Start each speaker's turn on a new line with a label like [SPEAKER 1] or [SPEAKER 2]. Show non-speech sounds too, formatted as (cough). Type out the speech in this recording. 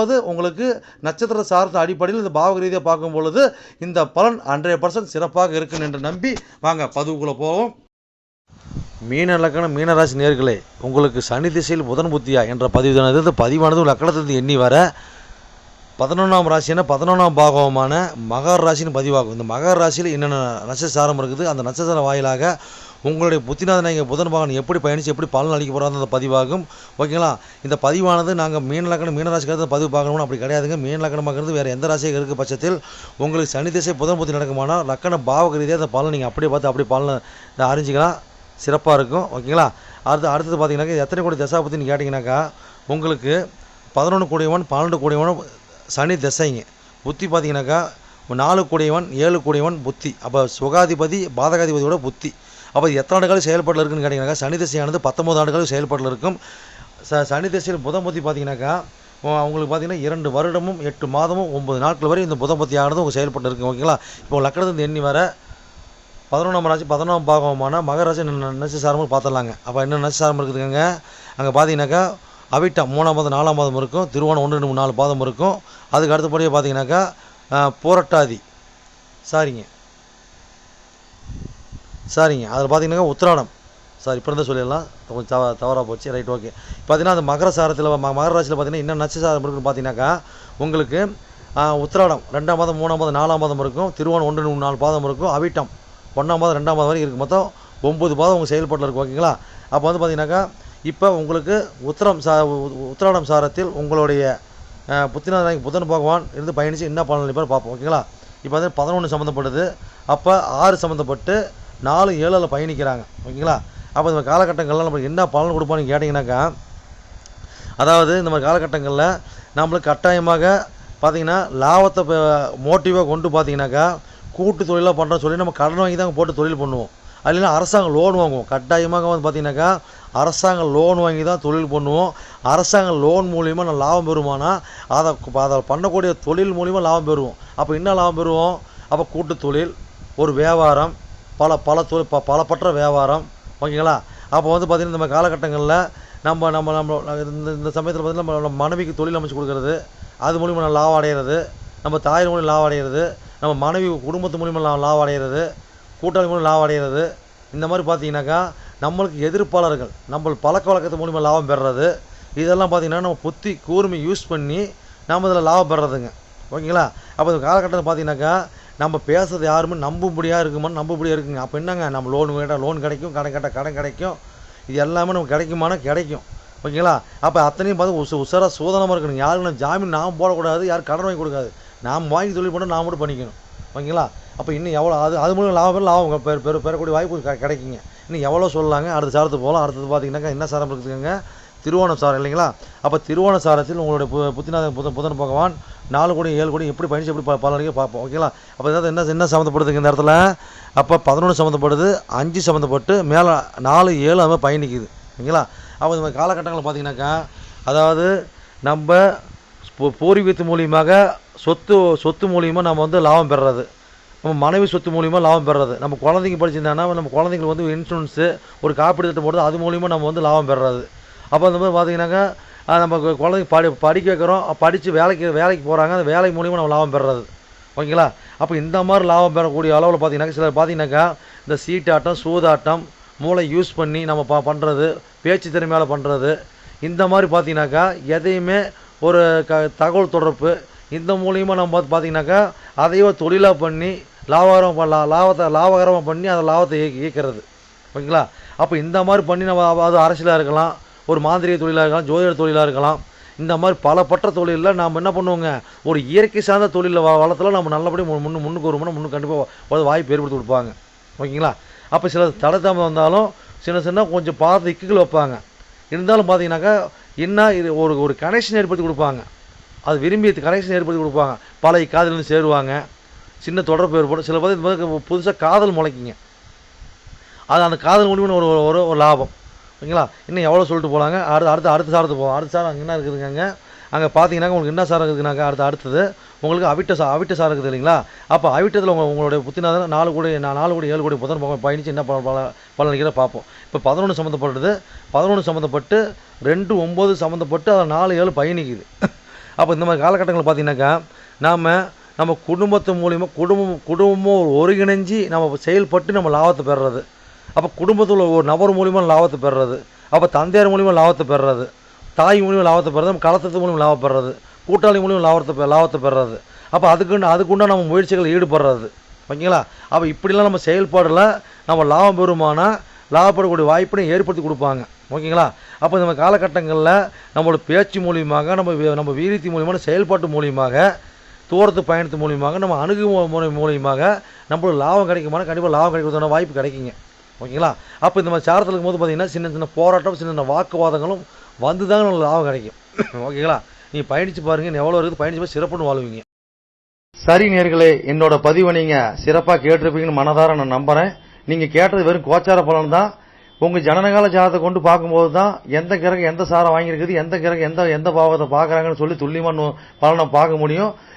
[SPEAKER 1] அதாவது உங்களுக்கு நட்சத்திர சார்ந்த அடிப்படையில் இந்த பாவக ரீதியாக பார்க்கும் பொழுது இந்த பலன் ஹண்ட்ரட் பர்சன்ட் சிறப்பாக இருக்கும் என்று நம்பி வாங்க பதிவுக்குள்ளே போவோம். மீன லக்கணம் மீனராசி நேர்களே உங்களுக்கு சனி திசையில் புதன் புத்தியா என்ற பதிவு தானது பதிவானது லக்கணத்திலிருந்து எண்ணி வர பதினொன்றாம் ராசினா பதினொன்றாம் பாகவமான மகர ராசின்னு பதிவாகும். இந்த மகர ராசியில் என்னென்ன நட்சசாரம் இருக்குது? அந்த நட்சசாரம் வாயிலாக உங்களுடைய புத்திநாதன் இங்கே புதன் பகவான் எப்படி பயணித்து எப்படி பலன் அளிக்க போகிறாங்க அந்த பதிவாகும். ஓகேங்களா? இந்த பதிவானது நாங்கள் மீன் லக்கணம் மீன பதிவு பார்க்கணும்னு அப்படி கிடையாதுங்க. மீன லக்கணமாகிறது வேறு எந்த ராசியாக இருக்க பட்சத்தில் உங்களுக்கு சனி திசை புதன் புத்தி நடக்குமானால் லக்கண பாவக ரீதியாக அந்த பலன் நீங்கள் அப்படியே பார்த்து அப்படி பலனை அறிஞ்சிக்கலாம். சிறப்பாக இருக்கும். ஓகேங்களா? அடுத்து அடுத்தது பார்த்தீங்கன்னாக்கா எத்தனை கோடி தசா பற்றின்னு கேட்டிங்கனாக்கா உங்களுக்கு பதினொன்று கூடியவன் பன்னெண்டு கூடியவன் சனி திசைங்க. புத்தி பார்த்தீங்கன்னாக்கா நாலு கூடியவன் ஏழு கூடியவன் புத்தி. அப்போ சுகாதிபதி பாதகாதிபதியோட புத்தி. அப்போ எத்தனை ஆண்டுகள் செயல்பாட்டில் இருக்குன்னு கேட்டிங்கனாக்கா சனி திசையானது பத்தொம்பது ஆண்டுகள் செயல்பாட்டில் இருக்கும். ச சனி திசையில் புதம்பத்தி பார்த்தீங்கன்னாக்கா அவங்களுக்கு பார்த்தீங்கன்னா இரண்டு வருடமும் எட்டு மாதமும் ஒம்பது நாட்கள் வரை இந்த புதம்பத்தி ஆனது உங்கள் செயல்பட்டு இருக்குது ஓகேங்களா? இப்போ லக்கணத்துலேருந்து எண்ணி வர பதினொன்றாம் ராசி பதினொன்றாம் பாகமான மகராசி நட்சசாரமும் பார்த்துடலாங்க. அப்போ என்ன நட்சசாரம் இருக்குதுங்க அங்கே பார்த்தீங்கன்னாக்கா அவிட்டம் மூணாம் பாதம் நாலாம் பாதம் இருக்கும் திருவோணம் ஒன்று ரெண்டு மூணு நாலு பாதம் இருக்கும். அதுக்கு அடுத்தபடியாக பார்த்தீங்கன்னாக்கா போராட்டாதி. சாரிங்க. சரிங்க. அதில் பார்த்தீங்கன்னாக்கா உத்திராடம். சாரி இப்போ இருந்தால் சொல்லிடலாம். கொஞ்சம் தவ தவறாக போச்சு. ரைட் ஓகே பார்த்தீங்கன்னா அந்த மகர சாரத்தில் ம மகர ராசியில் பார்த்தீங்கன்னா என்ன நட்சசாரம் இருக்குன்னு பார்த்தீங்கன்னாக்கா உங்களுக்கு உத்திராடம். ரெண்டாம் மாதம் மூணாம் மாதம் நாலாம் மாதம் இருக்கும். திருவோணம் ஒன்று மூணு நாலு பாதம் இருக்கும். அவிட்டம். ஒன்றாம் மாதம் ரெண்டாம் மாதம் வரைக்கும் இருக்குது மொத்தம் ஒம்பது பாதம் உங்கள் செயல்பாட்டில் இருக்கும் ஓகேங்களா அப்போ வந்து பார்த்தீங்கன்னாக்கா இப்போ உங்களுக்கு உத்திரம் சா உத்திராடம் சாரத்தில் உங்களுடைய அஹ், புத்தன் புதன் பகவான் இருந்து பயணித்து என்ன பலன் பார்ப்போம். ஓகேங்களா இப்போ வந்து பதினொன்று சம்மந்தப்படுது அப்போ ஆறு சம்மந்தப்பட்டு நாலு ஏழில் பயணிக்கிறாங்க. ஓகேங்களா? அப்போ இந்த காலகட்டங்களில் நம்மளுக்கு என்ன பலன் கொடுப்பான்னு கேட்டிங்கனாக்கா அதாவது இந்த மாதிரி காலகட்டங்களில் நம்மளுக்கு கட்டாயமாக பார்த்தீங்கன்னா லாபத்தை மோட்டிவாக கொண்டு பார்த்தீங்கன்னாக்கா கூட்டு தொழிலாக பண்ணுறோம்னு சொல்லி நம்ம கடன் வாங்கி தான் போட்டு தொழில் பண்ணுவோம். இல்லைன்னா அரசாங்கம் லோன் வாங்குவோம். கட்டாயமாக வந்து பார்த்தீங்கன்னாக்கா அரசாங்கம் லோன் வாங்கி தான் தொழில் பண்ணுவோம். அரசாங்கம் லோன் மூலிமா நான் லாபம் பெறுமானா அதை அதை பண்ணக்கூடிய தொழில் மூலியமாக லாபம் பெறுவோம். அப்போ என்ன லாபம் பெறுவோம்? அப்போ கூட்டு தொழில் ஒரு வியாபாரம் பல பல தொழில் ப பலப்பற்ற வியாபாரம். ஓகேங்களா? அப்போ வந்து பார்த்திங்கன்னா நம்ம காலகட்டங்களில் நம்ம நம்ம நம்ம இந்த இந்த சமயத்தில் பார்த்தீங்கன்னா நம்ம மனைவிக்கு தொழில் அமைச்சு கொடுக்குறது அது மூலிமா நான் லாபம் அடைகிறது நம்ம தாய் மூலியம் லாபம் அடைகிறது நம்ம மனைவி குடும்பத்து மூலிமா லா- லாபம் அடைகிறது கூட்டாளி மூலியம் லாபம் அடைகிறது இந்த மாதிரி பார்த்தீங்கன்னாக்கா நம்மளுக்கு எதிர்ப்பாளர்கள் நம்ம பழக்க வழக்கத்து மூலிமா லாபம் பெறுறது இதெல்லாம் பார்த்தீங்கன்னா நம்ம புத்தி கூர்மை யூஸ் பண்ணி நம்ம இதில் லாபம் பெறுறதுங்க. ஓகேங்களா? அப்போ இந்த காலகட்டத்தில் பார்த்தீங்கன்னாக்கா நம்ம பேசுறது யாருமே நம்பும்படியாக இருக்குமான்னு நம்பும்படியாக இருக்குங்க. அப்போ என்னங்க? நம்ம லோன் கேட்டால் லோன் கிடைக்கும் கடன் கேட்டால் கடன் கிடைக்கும். இது எல்லாமே நமக்கு கிடைக்குமானா கிடைக்கும். ஓகேங்களா? அப்போ அத்தனையும் பார்த்து உச உசாராக சூதனமாக இருக்கணும். யாருக்கும் ஜாமீன் நாம் போடக்கூடாது யாரும் கடன் வாங்கி கொடுக்காது. நாம் வாங்கி தொழில் பண்ண நாம் மட்டும் பண்ணிக்கணும். ஓகேங்களா? அப்போ இன்னும் எவ்வளோ அது அது மூலம் லாபம் லாபம் பெற பெறக்கூடிய வாய்ப்பு கிடைக்குங்க. இன்னும் எவ்வளோ சொல்லலாங்க? அடுத்த சாரத்துக்கு போகலாம் அடுத்தது பார்த்தீங்கன்னாக்கா என்ன சாரம் இருக்குதுங்க? திருவோணம் சாரம் இல்லைங்களா? அப்போ திருவோண சாரத்தில் உங்களுடைய பு புத்திநாதன் புதன் புதன் பகவான் நாலு கோடி ஏழு கோடி எப்படி பயணிச்சு எப்படி பலனையும் பார்ப்போம் ஓகேங்களா? அப்போ ஏதாவது என்ன என்ன சம்மந்தப்படுதுங்க இந்த இடத்துல? அப்போ பதினொன்று சம்மந்தப்படுது அஞ்சு சம்மந்தப்பட்டு மேலே நாலு ஏழு அது பயணிக்குது ஓகேங்களா? அப்போ இந்த மாதிரி காலகட்டங்களில் பார்த்தீங்கன்னாக்கா அதாவது நம்ம பூர்வீகத்து மூலியமாக சொத்து சொத்து மூலியமாக நம்ம வந்து லாபம் பெறுறது. நம்ம மனைவி சொத்து மூலியமாக லாபம் பெறுறது. நம்ம குழந்தைங்க படிச்சிருந்தாங்கன்னா நம்ம குழந்தைங்களுக்கு வந்து இன்சூரன்ஸு ஒரு காப்பீடு திட்டம் போடுறது அது மூலியமாக நம்ம வந்து லாபம் பெறுறது. அப்போ அந்த மாதிரி பார்த்தீங்கன்னாக்கா நம்ம குழந்தைங்க படி படிக்க வைக்கிறோம் படித்து வேலைக்கு வேலைக்கு போகிறாங்க அந்த வேலை மூலியமாக நம்ம லாபம் பெறுறது. ஓகேங்களா? அப்போ இந்த மாதிரி லாபம் பெறக்கூடிய அளவில் பார்த்தீங்கன்னா சிலர் பார்த்தீங்கன்னாக்கா இந்த சீட்டாட்டம் சூதாட்டம் மூளை யூஸ் பண்ணி நம்ம ப பண்ணுறது பேச்சு திறமையால் பண்ணுறது இந்த மாதிரி பார்த்தீங்கன்னாக்கா எதையுமே ஒரு க தகவல் தொடர்பு இந்த மூலியமாக நம்ம பார்த்து பார்த்தீங்கன்னாக்கா அதையோ தொழிலாக பண்ணி லாபகரம் பண்ணலாம் லாபத்தை லாபகரமாக பண்ணி அதை லாபத்தை இயக்கிறது. ஓகேங்களா? அப்போ இந்த மாதிரி பண்ணி நம்ம அது அரசியலாக இருக்கலாம் ஒரு மாந்திரிக தொழிலாக இருக்கலாம் ஜோதிட தொழிலாக இருக்கலாம். இந்த மாதிரி பல பற்ற தொழிலில் நாம் என்ன பண்ணுவோங்க? ஒரு இயற்கை சார்ந்த தொழிலில் வளத்தில் நம்ம நல்லபடியாக முன்னு முன்னுக்கு வருவோம்னா முன்னு கண்டிப்பாக வாய்ப்பு ஏற்படுத்தி கொடுப்பாங்க. ஓகேங்களா? அப்போ சில தடை தாமதம் வந்தாலும் சின்ன சின்ன கொஞ்சம் பார்த்து இக்குகள் வைப்பாங்க. இருந்தாலும் பார்த்தீங்கன்னாக்கா என்ன இது ஒரு ஒரு கனெக்ஷன் ஏற்படுத்தி கொடுப்பாங்க. அது விரும்பி கனெக்ஷன் ஏற்படுத்தி கொடுப்பாங்க. பழைய காதலிருந்து சேருவாங்க. சின்ன தொடர்பு ஏற்படும். சில பேர் புதுசாக காதல் முளைக்குங்க. அது அந்த காதல் முடிவுன்னு ஒரு ஒரு லாபம். ஓகேங்களா? இன்னும் எவ்வளோ சொல்லிட்டு போகலாங்க அடுத்து அடுத்து அடுத்த சாரத்து போவோம். அடுத்த சாரம் அங்கே என்ன இருக்குதுங்க அங்கே அங்கே பார்த்தீங்கன்னா உங்களுக்கு என்ன சாரம் இருக்குதுனாக்கா அடுத்து அடுத்தது. உங்களுக்கு அவிட்ட சா அவிட்ட சாரம் இருக்குது இல்லைங்களா? அப்போ அவிட்டத்தில் உங்கள் உங்களுடைய புத்திநாதன் நாலு கோடி நான் நாலு கோடி ஏழு கோடி புதன் பகவான் பயணித்து என்ன பல பல பலனிக்கிற பார்ப்போம். இப்போ பதினொன்று சம்மந்தப்பட்டது பதினொன்று சம்மந்தப்பட்டு ரெண்டு ஒம்பது சம்மந்தப்பட்டு அதில் நாலு ஏழு பயணிக்குது. (laughs) அப்போ இந்த மாதிரி காலகட்டங்கள் பார்த்தீங்கன்னாக்கா நாம் நம்ம குடும்பத்து மூலிமா குடும்பம் குடும்பமும் ஒருங்கிணைஞ்சு நம்ம செயல்பட்டு நம்ம லாபத்தை பெறுறது. அப்போ குடும்பத்தில் ஒரு நபர் மூலிமா லாபத்தை பெறுறது. அப்போ தந்தையார் மூலிமா லாபத்தை பெறுறது. தாய் மூலிமா லாபத்தை பெறுறது. நம்ம கலத்தத்து மூலிமா லாபம் பெறுறது. கூட்டாளி மூலிமா லாபத்தை பெ- லாபத்தை பெறுறது. அப்போ அதுக்குன்னு அதுக்குண்டா நம்ம முயற்சிகள் ஈடுபடுறது. ஓகேங்களா? அப்போ இப்படிலாம் நம்ம செயல்பாடில் நம்ம லாபம் பெறுமானா லாபப்படக்கூடிய வாய்ப்பினை ஏற்படுத்தி கொடுப்பாங்க. ஓகேங்களா? அப்போ நம்ம காலகட்டங்களில் நம்மளோட பேச்சு மூலியமாக நம்ம நம்ம வீரியத்தி மூலியமான செயல்பாட்டு மூலியமாக தூரத்து பயணத்து மூலியமாக நம்ம அணுகுமுறை மூலியமாக நம்மளுக்கு லாபம் கிடைக்குமானா கண்டிப்பாக லாபம் கிடைக்கிறதுக்கான வாய்ப்பு கிடைக்குங்க. ஓகேங்களா? அப்போ இந்த மாதிரி சாரத்தில் இருக்கும்போது பார்த்தீங்கன்னா சின்ன சின்ன போராட்டம் சின்ன சின்ன வாக்குவாதங்களும் வந்து தாங்க நம்மளுக்கு லாபம் கிடைக்கும். (laughs) ஓகேங்களா? நீ பயணிச்சு பாருங்க எவ்வளோ இருக்குது? பயணிச்சு போய் சிறப்புன்னு வாழ்வீங்க. சரி நேர்களே என்னோட பதிவை நீங்கள் சிறப்பாக கேட்டிருப்பீங்கன்னு மனதார நான் நம்புகிறேன் நீங்கள் கேட்டது வெறும் கோச்சார பலன் தான். உங்கள் ஜனனகால ஜாதத்தை கொண்டு பார்க்கும்போது தான் எந்த கிரகம் எந்த சாரம் வாங்கியிருக்குது எந்த கிரகம் எந்த எந்த பாவத்தை பார்க்குறாங்கன்னு சொல்லி துல்லியமான பலனை பார்க்க முடியும்.